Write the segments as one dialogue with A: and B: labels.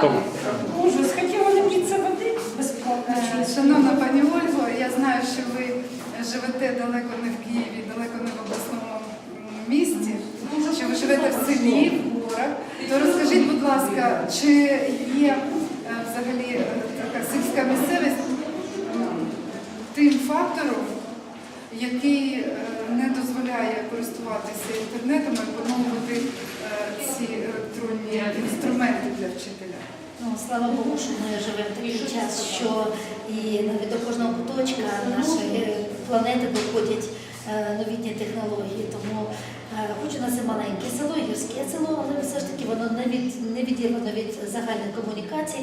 A: Тому-
B: Ужас, хотіла напитися води безплатно.
C: Е, Шановна пані Ольго, я знаю, що ви живете далеко не в Києві, далеко не в обласному місті, що ви живете в селі, в горах. То розкажіть, будь ласка, чи є е, взагалі е, така сільська місцевість тим фактором, який не дозволяє користуватися інтернетом і поновлювати ці електронні інструменти вчителя?
D: Ну, слава Богу, що ми живемо в такий час, що і навіть до кожного куточка нашої планети доходять е, новітні технології. Тому е, хоч у нас і маленьке село, гірське село, але все ж таки воно не від не відділено від загальних комунікацій.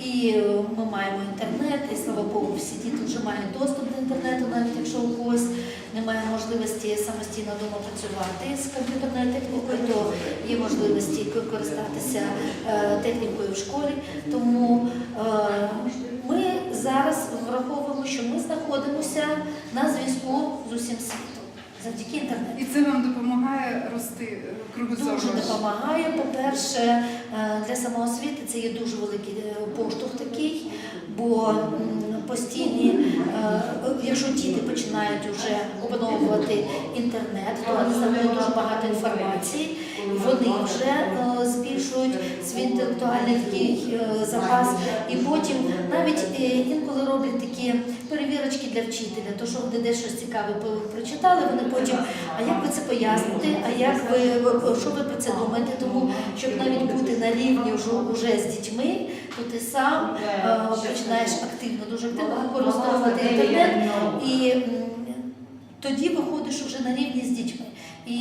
D: І е, ми маємо інтернет, і слава Богу, всі діти вже мають доступ до інтернету, навіть якщо у когось немає можливості самостійно вдома працювати з комп'ютерною технікою, то є можливості користатися е, технікою в школі. Тому е, ми зараз враховуємо, що ми знаходимося на зв'язку з усім світом завдяки інтернету.
C: І це вам допомагає рости е, кругозор.
D: Дуже допомагає. По-перше, е, для самоосвіти це є дуже великий е, поштовх такий, бо постійні, е, якщо діти починають вже опановувати інтернет, то вони знаходять дуже багато інформації, вони вже е, збільшують свій інтелектуальний такий е, запас, і потім навіть інколи роблять такі перевірочки для вчителя, то що вони десь щось цікаве прочитали, вони потім, а як ви це поясните, а як ви що ви про це думаєте? Тому щоб навіть бути на рівні вже з дітьми, то ти сам е, починаєш активно, дуже активно використовувати інтернет і тоді виходиш вже на рівні з дітьми. І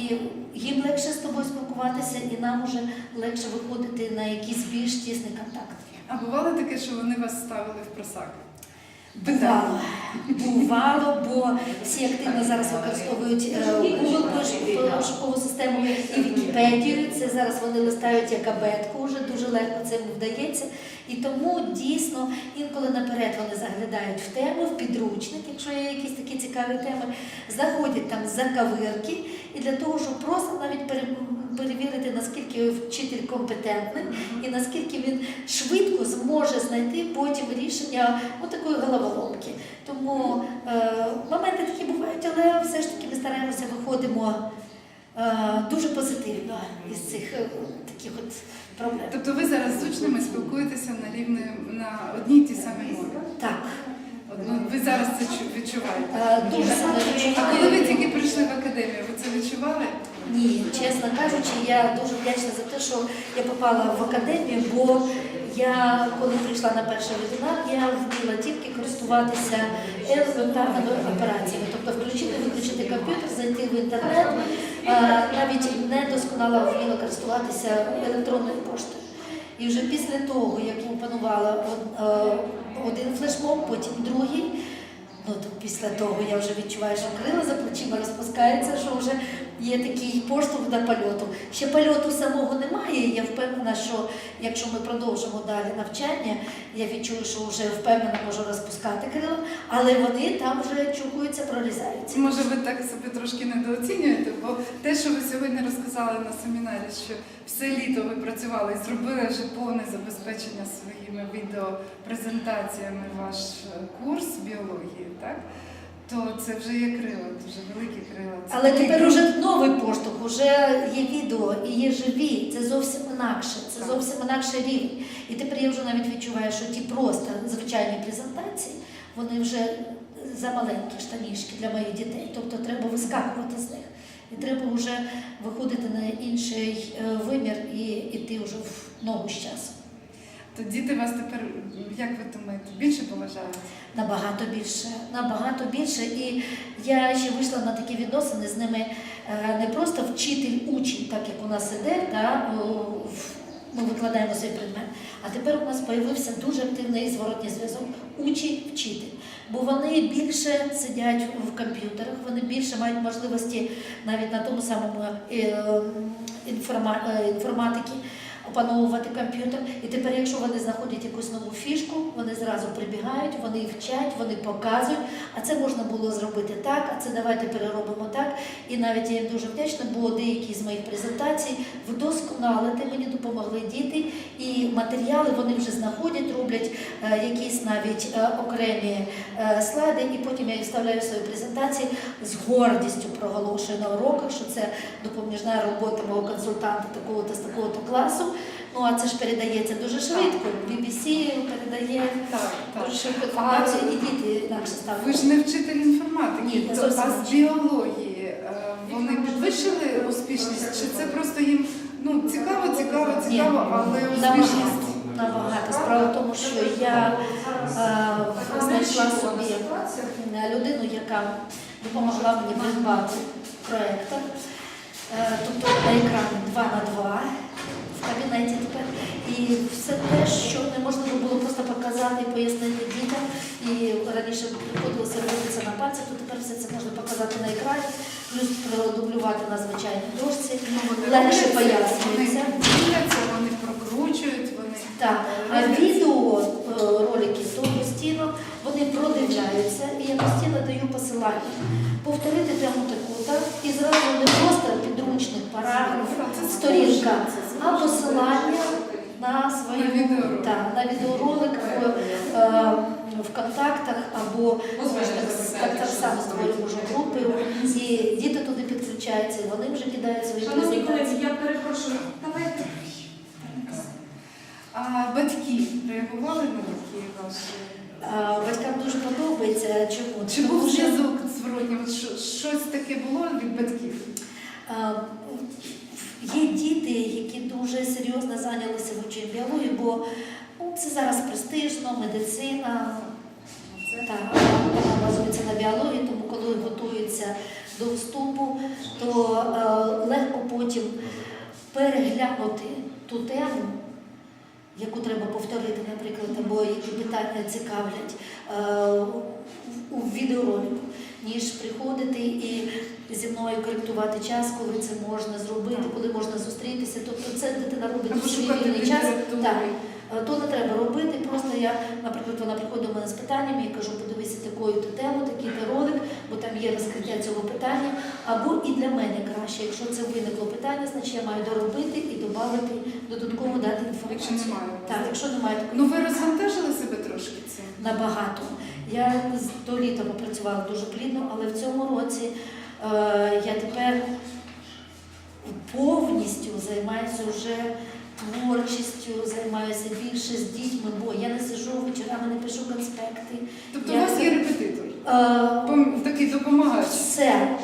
D: їм легше з тобою спілкуватися, і нам вже легше виходити на якийсь більш тісний контакт.
C: А бувало таке, що вони вас ставили в просак?
D: Бувало, бувало, бо всі активно зараз використовують е, Google пошукову систему і Вікіпедію. Це зараз вони листають як абетку, вже дуже легко це вдається. І тому дійсно інколи наперед вони заглядають в тему, в підручник, якщо є якісь такі цікаві теми, заходять там за кавирки, і для того, щоб просто навіть пере- перевірити, наскільки вчитель компетентний і наскільки він швидко зможе знайти потім рішення такої головоломки. Тому е, моменти такі бувають, але все ж таки ми стараємося виходимо е, дуже позитивно із цих е, таких от проблем.
C: Тобто ви зараз з учнями спілкуєтеся на рівні на одній тій самій мові?
D: Так,
C: От, ну, Ви зараз це чу- відчуваєте?
D: е, дуже сильно
C: А коли ви тільки прийшли в академію, відчували?
D: Ні, чесно кажучи, я дуже вдячна за те, що я попала в академію, бо я, коли прийшла на перший вебінар, я вміла тільки користуватися елементарними операціями, тобто включити, виключити комп'ютер, зайти в інтернет, навіть не досконало вміла користуватися електронною поштою. І вже після того, як опанувала е, один флешмоб, потім другий. Ну то після того я вже відчуваю, що крила за плечима розпускаються, що вже є такий поштовх до польоту. Ще польоту самого немає. Я впевнена, що якщо ми продовжимо далі навчання, я відчую, що вже впевнено можу розпускати крила, але вони там вже чухаються, прорізаються.
C: Може, ви так себе трошки недооцінюєте, бо те, що ви сьогодні розказали на семінарі, що все літо ви працювали і зробили вже повне забезпечення своїми відеопрезентаціями ваш курс біології, так? То це вже є крила, дуже великі крила. Це
D: Але
C: такий
D: тепер уже новий поштовх, уже є відео і є живі. Це зовсім інакше, це зовсім інакший рівень. І тепер я вже навіть відчуваю, що ті просто звичайні презентації, вони вже замаленькі штанішки для моїх дітей. Тобто треба вискакувати з них. І треба вже виходити на інший е, вимір і йти вже в ногу з часом.
C: То діти вас тепер, як ви думаєте, більше поважають?
D: Набагато більше, набагато більше. І я ще вийшла на такі відносини з ними е, не просто вчитель-учень, так як у нас іде, та, ми викладаємо цей предмет. А тепер у нас з'явився дуже активний зворотній зв'язок учень-вчитель. Бо вони більше сидять в комп'ютерах, вони більше мають можливості навіть на тому самому е, е, інформатики опановувати комп'ютер. І тепер, якщо вони знаходять якусь нову фішку, вони зразу прибігають, вони вчать, вони показують. А це можна було зробити так, а це давайте переробимо так. І навіть я їм дуже вдячна, бо деякі з моїх презентацій вдосконалити мені допомогли діти, і матеріали вони вже знаходять, роблять е, якісь навіть е, окремі е, слайди, і потім я їх вставляю в свої презентації з гордістю проголошую на уроках, що це допоміжна робота мого консультанта такого-то з такого-то класу. Ну а це ж передається дуже швидко. BBC передає
C: Так, так.
D: дуже швидко інформацію, і діти інакше ставлять.
C: Ви ж не вчитель інформатики,
D: Ні, я
C: то-
D: зовсім
C: а
D: не
C: з біології е, вони підвищили успішність, чи це просто їм ну цікаво, цікаво,
D: Ні,
C: цікаво, але успішність?
D: набагато, набагато. Справа в тому, що я е, знайшла собі е, людину, яка допомогла мені придбати проєктор. Е, тобто на екрані 2 на 2 в кабінеті тепер. І все те, що не можна було просто показати і пояснити дітям. І раніше приходилося робити це на пальцях, то тепер все це можна показати на екрані, плюс продублювати на звичайній дошці.
C: Ну,
D: Легше пояснюється.
C: Вони діляться, вони прокручують, вони
D: Так, а відео е, ролики то постійно вони продивляються, і я постійно даю посилання. Повторити тему таку, так? І зразу не просто підручник, параграф, сторінка, а посилання на свою
C: На відеоролик.
D: на відеоролик в, е, в контактах або так, так, само створюємо вже групи, і діти туди підключаються, і вони вже кидають свої
B: Шановні колеги, я перепрошую, давайте.
C: А батьки реагували на такі ваші?
D: А, Батькам дуже подобається. Чому?
C: Чи був зв'язок зворотній? От Щось таке було від батьків?
D: а, дуже серйозно зайнялися вивченням біології, бо ну, це зараз престижно, медицина. Так, вона базується на біології, тому коли готуються до вступу, то е, легко потім переглянути ту тему, яку треба повторити, наприклад, або які питання цікавлять е, у відеоролику, ніж приходити і зі мною коректувати час, коли це можна зробити, коли можна зустрітися. Тобто це дитина робить у свій вільний час. Так. Е, То не треба робити. Просто я, наприклад, вона приходить до мене з питаннями, я кажу, подивися такою то тему, такий-то ролик, бо там є розкриття цього питання. Або і для мене краще, якщо питання, значить я маю доробити і додати додатково дати інформацію.
C: Якщо немає.
D: Так, якщо немає такої
C: Ну ви розвантажили себе трошки цим?
D: набагато. Я до літа попрацювала дуже плідно, але в цьому році е, я тепер повністю займаюся вже творчістю, займаюся більше з дітьми, бо я не сижу вечорами, не пишу конспекти.
C: Тобто
D: Я
C: у вас є репетитор?
D: Е,
C: Такий допомагач?
D: все.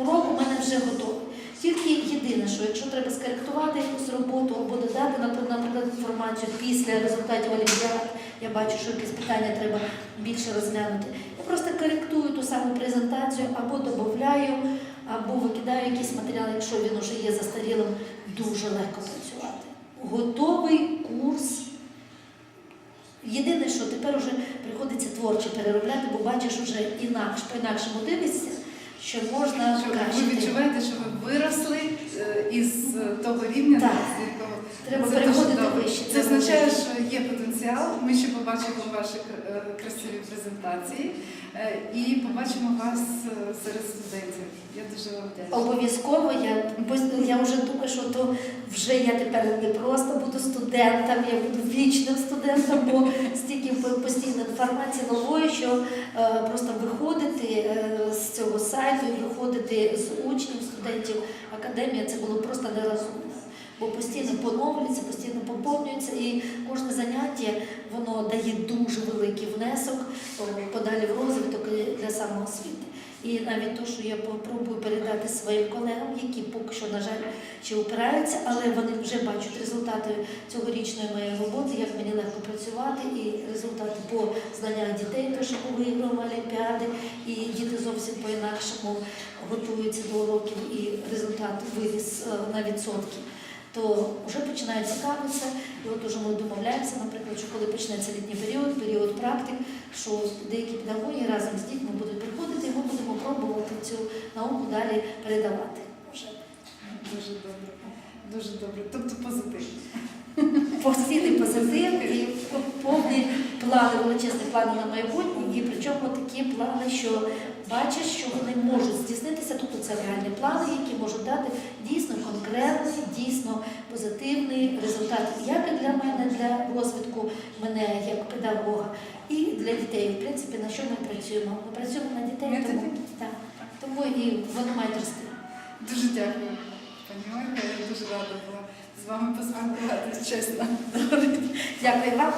D: Урок у мене вже готовий. Тільки єдине, що якщо треба скоректувати якусь роботу або додати, наприклад, інформацію після результатів олімпіад, я бачу, що якесь питання треба більше розглянути. Я просто коректую ту саму презентацію або додаю, або викидаю якийсь матеріал, якщо він вже є застарілим, дуже легко працювати. Готовий курс. Єдине, що тепер вже приходиться творче переробляти, бо бачиш вже інакше, по-інакшому дивишся, що можна
C: Що ви відчуваєте, що ви виросли е, із е, того рівня,
D: Так.
C: з якого
D: Треба
C: Це
D: переходити
C: дуже
D: вище.
C: Це означає, що є потенціал. Ми ще побачимо ваші е, красиві презентації і побачимо вас е, серед студентів. Я дуже вам вдячна.
D: Обов'язково я, бо я вже думаю, що то вже я тепер не просто буду студентом, я буду вічним студентом, бо стільки постійно інформації нової, що е, просто виходити е, з цього сайту виходити з учнів, студентів академія, це було просто нерозумно. Бо постійно поновлюється, постійно поповнюється, і кожне заняття воно дає дуже великий внесок подалі в розвиток для самоосвіти. І навіть те, що я попробую передати своїм колегам, які поки що, на жаль, ще опираються, але вони вже бачать результати цьогорічної моєї роботи, як мені легко працювати, і результати по знаннях дітей, те, що ми олімпіади, і діти зовсім по-інакшому готуються до уроків, і результат виріс е, на відсотки. То вже починають цікавитися, і от уже ми домовляємося, наприклад, що коли почнеться літній період, період практик, що деякі педагоги разом з дітьми будуть приходити, і ми будемо пробувати цю науку далі передавати. Вже.
C: Дуже добре. Дуже добре. Тобто позитивно.
D: Постійний позитив і повні плани, величезні плани на майбутнє, і причому такі плани, що бачиш, що вони можуть здійснитися, тобто це реальні плани, які можуть дати дійсно конкретний, дійсно позитивний результат, як і для мене, для розвитку мене як педагога, і для дітей. В принципі, на що ми працюємо? Ми працюємо на дітей, тому, так, тому і воно має рости.
C: Дуже дякую. Ольга, я дуже рада була з вами поспілкуватися, чесно.
D: Дякую вам.